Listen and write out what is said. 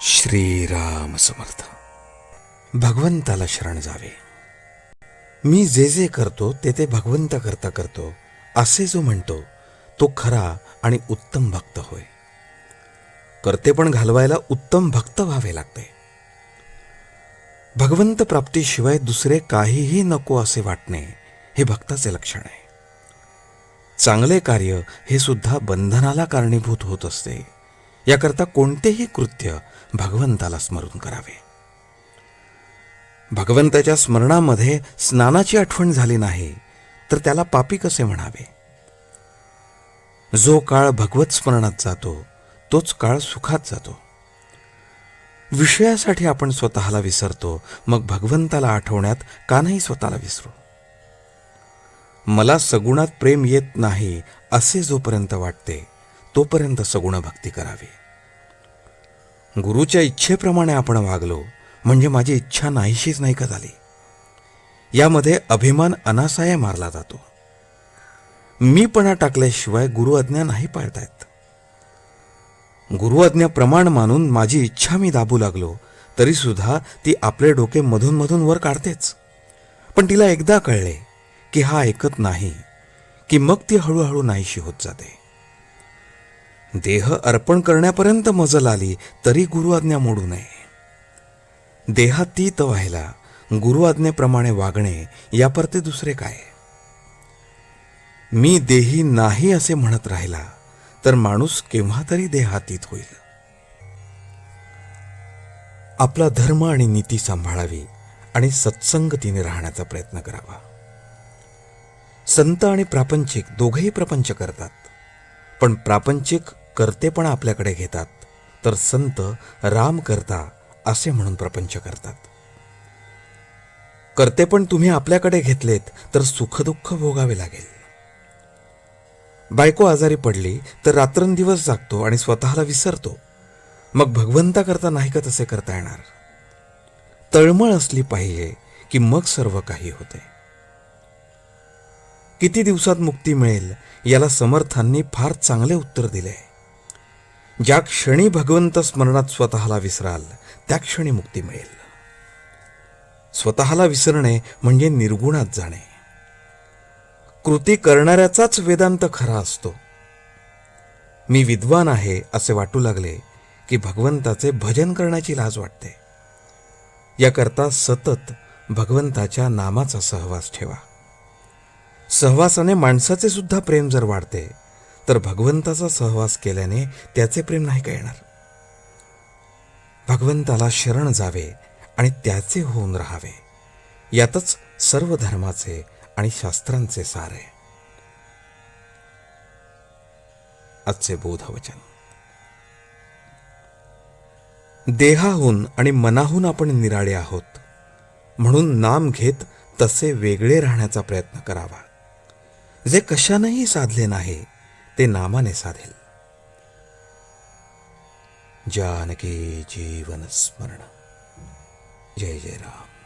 श्रीराम समर्थ. भगवंताला शरण जावे. मी जे जे करतो ते ते भगवंत करता करतो असे जो म्हणतो तो खरा आणि उत्तम भक्त होय. करते पण घालवायला उत्तम भक्त व्हावे लागते. भगवंत प्राप्तीशिवाय दुसरे काहीही नको असे वाटणे हे भक्ताचे लक्षण आहे. चांगले कार्य हे सुद्धा बंधनाला कारणीभूत होत असते. याकरता कोणतेही कृत्य भगवंताला स्मरून करावे. भगवंताच्या स्मरणामध्ये स्नानाची आठवण झाली नाही तर त्याला पापी कसे म्हणावे? जो काळ भगवत स्मरणात जातो तोच काळ सुखात जातो. विषयासाठी आपण स्वतःला विसरतो मग भगवंताला आठवण्यात का नाही स्वतःला विसरू? मला सगुणात प्रेम येत नाही असे जोपर्यंत वाटते तोपर्यंत सगुण भक्ती करावी. गुरुच्या इच्छेप्रमाणे आपण वागलो म्हणजे माझी इच्छा नाहीशीच नाही का झाली? यामध्ये अभिमान अनासाय मारला जातो. मीपणा टाकल्याशिवाय गुरु आज्ञा नाही पाळतायत. गुरु आज्ञा प्रमाण मानून माझी इच्छा मी दाबू लागलो तरी सुद्धा ती आपले डोके मधून मधून वर काढतेच. पण तिला एकदा कळले की हा ऐकत नाही की मग ती हळूहळू नाहीशी होत जाते. देह अर्पण करण्यापर्यंत मजल आली तरी गुरु आज्ञा मोडू नये. देहातीत व्हायला गुरु आज्ञेप्रमाणे वागणे यापरते दुसरे काय? मी देही नाही असे म्हणत राहिला तर माणूस केव्हा तरी देहातीत होईल. आपला धर्म आणि नीती सांभाळावी आणि सत्संगतीने राहण्याचा प्रयत्न करावा. संत आणि प्रापंचिक दोघेही प्रपंच करतात. पण प्रापंचिक करते पण आपल्याकडे घेतात. तर संत राम करता असे म्हणून प्रपंच करतात. कर्तेपण तुम्ही आपल्याकडे घेतलेत तर सुखदुःख भोगावे लागेल. बायको आजारी पडली तर रात्रंदिवस जागतो आणि स्वतःला विसरतो. मग भगवंता करता नाही का तसे करता येणार? तळमळ असली पाहिजे की मग सर्व काही होते. किती दिवसात मुक्ती मिळेल याला समर्थांनी फार चांगले उत्तर दिले. ज्या क्षणी भगवंत स्मरणात स्वतःला विसराल त्या क्षणी मुक्ती मिळेल. स्वतःला विसरणे म्हणजे निर्गुणात जाणे. कृती करणाऱ्याचाच वेदांत खरा असतो. मी विद्वान आहे असे वाटू लागले की भगवंताचे भजन करण्याची लाज वाटते. याकरता सतत भगवंताच्या नामाचा सहवास ठेवा. सहवासाने माणसाचे सुद्धा प्रेम जर वाढते तर भगवंताचा सहवास केल्याने त्याचे प्रेम नाही का येणार? भगवंताला शरण जावे आणि त्याचे होऊन राहावे. यातच सर्व धर्माचे आणि शास्त्रांचे सारे आजचे बोधवचन. देहाहून आणि मनाहून आपण निराळे आहोत म्हणून नाम घेत तसे वेगळे राहण्याचा प्रयत्न करावा. जे कशानेही साधले नाही ते नामाने साधेल. जानकी जीवन स्मरण. जय जय राम.